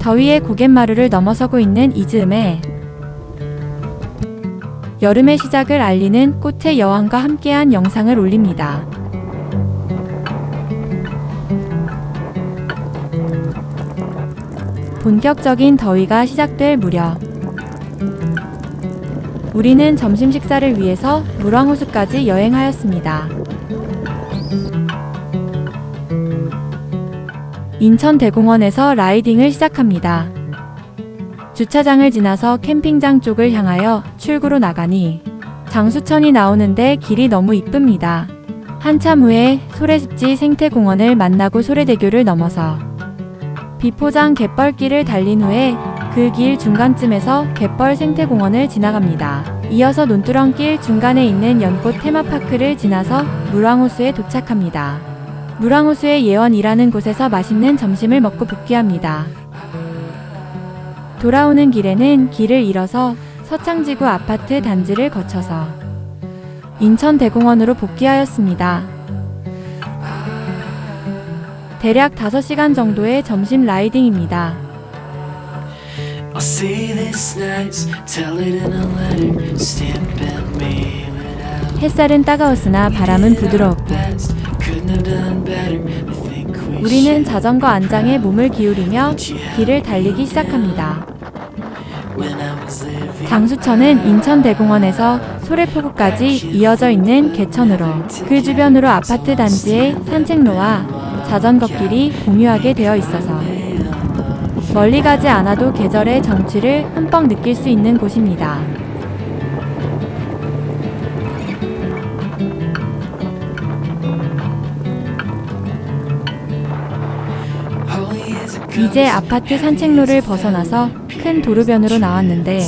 더위에 고갯마루를 넘어서고 있는 이 즈음에 여름의 시작을 알리는 꽃의 여왕과 함께한 영상을 올립니다. 본격적인 더위가 시작될 무렵 우리는 점심 식사를 위해서 물왕호수까지 여행하였습니다. 인천대공원에서 라이딩을 시작합니다. 주차장을 지나서 캠핑장 쪽을 향하여 출구로 나가니 장수천이 나오는데 길이 너무 이쁩니다. 한참 후에 소래습지 생태공원을 만나고 소래대교를 넘어서 비포장 갯벌길을 달린 후에 그 길 중간쯤에서 갯벌 생태공원을 지나갑니다. 이어서 논두렁길 중간에 있는 연꽃 테마파크를 지나서 물왕호수에 도착합니다. 물왕호수의 예원이라는 곳에서 맛있는 점심을 먹고 복귀합니다. 돌아오는 길에는 길을 잃어서 서창지구 아파트 단지를 거쳐서 인천대공원으로 복귀하였습니다. 대략 5시간 정도의 점심 라이딩입니다. I'll say this nice, tell it in a letter, stamp at me without 햇살은 따가웠으나 바람은 부드러웠고 우리는. 자전거 안장에 몸을 기울이며 길을 달리기 시작합니다. 장수천은 인천대공원에서 소래포구까지 이어져 있는 개천으로 그 주변으로 아파트 단지의 산책로와 자전거길이 공유하게 되어 있어서 멀리 가지 않아도 계절의 정취를 흠뻑 느낄 수 있는 곳입니다. 이제 아파트 산책로를 벗어나서 큰 도로변으로 나왔는데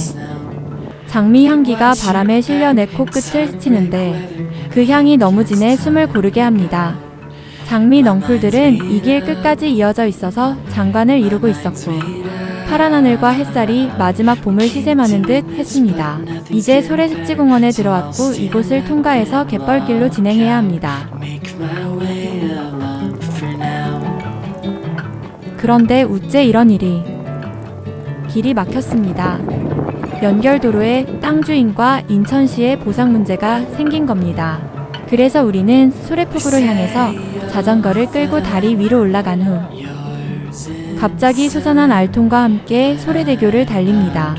장미 향기가 바람에 실려 내 코끝을 스치는데 그 향이 너무 진해 숨을 고르게 합니다. 장미 넝쿨들은 이 길 끝까지 이어져 있어서 장관을 이루고 있었고 파란 하늘과 햇살이 마지막 봄을 시샘하는 듯 했습니다. 이제 소래습지공원에 들어왔고 이곳을 통과해서 갯벌길로 진행해야 합니다. 그런데 우째 이런 일이 길이 막혔습니다. 연결도로에 땅 주인과 인천시의 보상 문제가 생긴 겁니다. 그래서 우리는 소래폭으로 향해서 자전거를 끌고 다리 위로 올라간 후 갑자기 솟아난 알통과 함께 소래대교를 달립니다.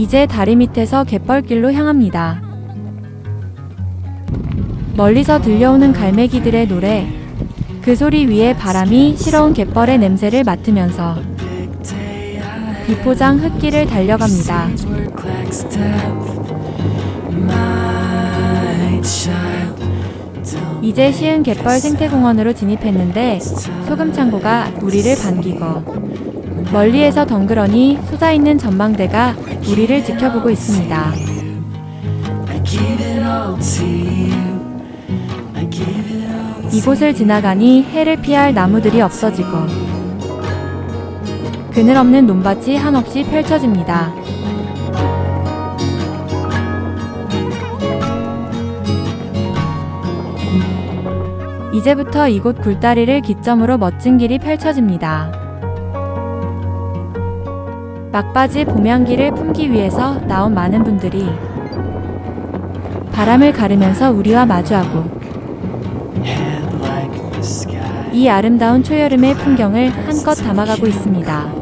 이제 다리 밑에서 갯벌길로 향합니다. 멀리서 들려오는 갈매기들의 노래, 그 소리 위에 바람이 실어온 갯벌의 냄새를 맡으면서 비포장 흙길을 달려갑니다. 이제 시흥 갯벌 생태공원으로 진입했는데 소금 창고가 우리를 반기고 멀리에서 덩그러니 솟아있는 전망대가 우리를 지켜보고 있습니다. 이곳을 지나가니 해를 피할 나무들이 없어지고 그늘 없는 논밭이 한없이 펼쳐집니다. 이제부터 이곳 굴다리를 기점으로 멋진 길이 펼쳐집니다. 막바지 봄향기를 품기 위해서 나온 많은 분들이 바람을 가르면서 우리와 마주하고. 이 아름다운 초여름의 풍경을 한껏 담아가고 있습니다.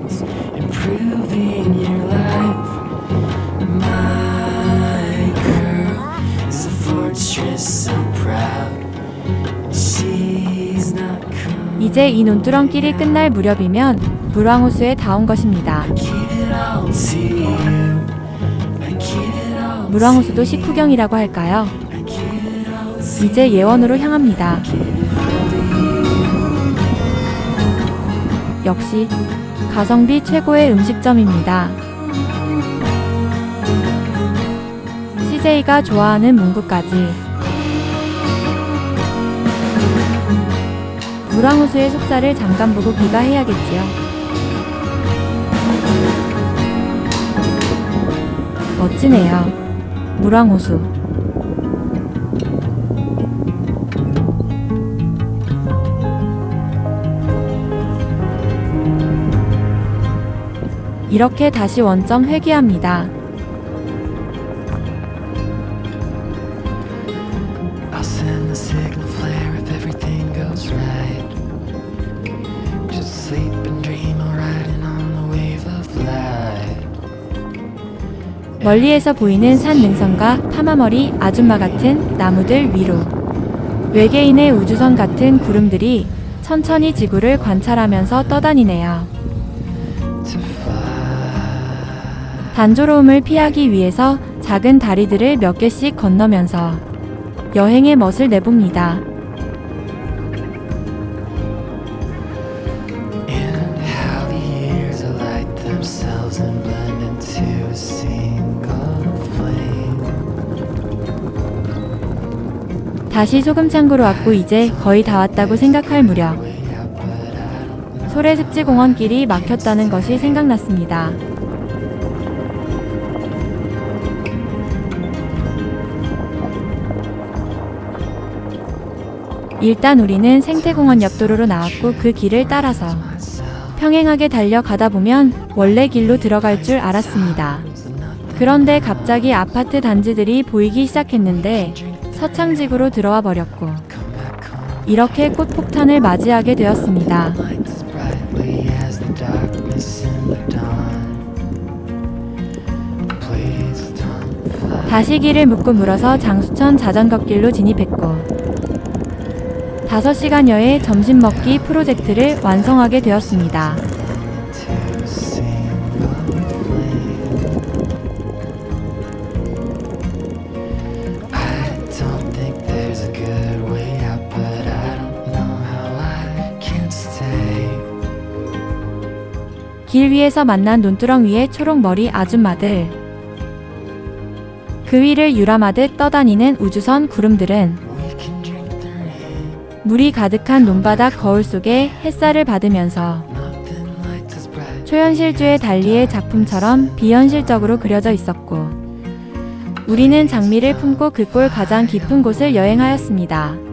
이제 이 논두렁길이 끝날 무렵이면 물왕호수에 닿은 것입니다. 물왕호수도 식후경이라고 할까요? 이제 예원으로 향합니다. 역시 가성비 최고의 음식점입니다. CJ가 좋아하는 문구까지 물왕호수의 속살을 잠깐 보고 귀가해야겠지요. 멋지네요. 물왕호수. 이렇게 다시 원점 회귀합니다. 멀리에서 보이는 산 능선과 파마머리 아줌마 같은 나무들 위로 외계인의 우주선 같은 구름들이 천천히 지구를 관찰하면서 떠다니네요. 단조로움을 피하기 위해서 작은 다리들을 몇 개씩 건너면서 여행의 멋을 내봅니다. 다시 소금창고로 왔고 이제 거의 다 왔다고 생각할 무렵 Way out, but I don't know. 소래습지 공원 길이 막혔다는 것이 생각났습니다. 일단 우리는 생태공원 옆도로로 나왔고 그 길을 따라서. 평행하게 달려가다 보면 원래 길로 들어갈 줄 알았습니다. 그런데 갑자기 아파트 단지들이 보이기 시작했는데 서창지구로 들어와 버렸고. 이렇게 꽃폭탄을 맞이하게 되었습니다. 다시 길을 묻고 물어서 장수천 자전거길로 진입했고 5시간여의 점심 먹기 프로젝트를 완성하게 되었습니다. 길 위에서 만난 논두렁 위에 초록머리 아줌마들. 그 위를 유람하듯 떠다니는 우주선 구름들은. 물이 가득한 논바닥 거울 속에 햇살을 받으면서. 초현실주의 달리의 작품처럼 비현실적으로 그려져 있었고 우리는 장미를 품고 그꼴 가장 깊은 곳을 여행하였습니다.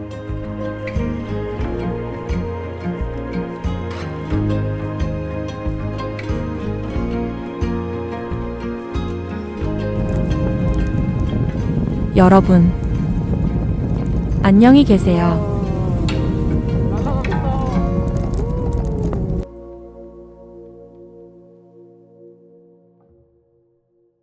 여러분, 안녕히 계세요.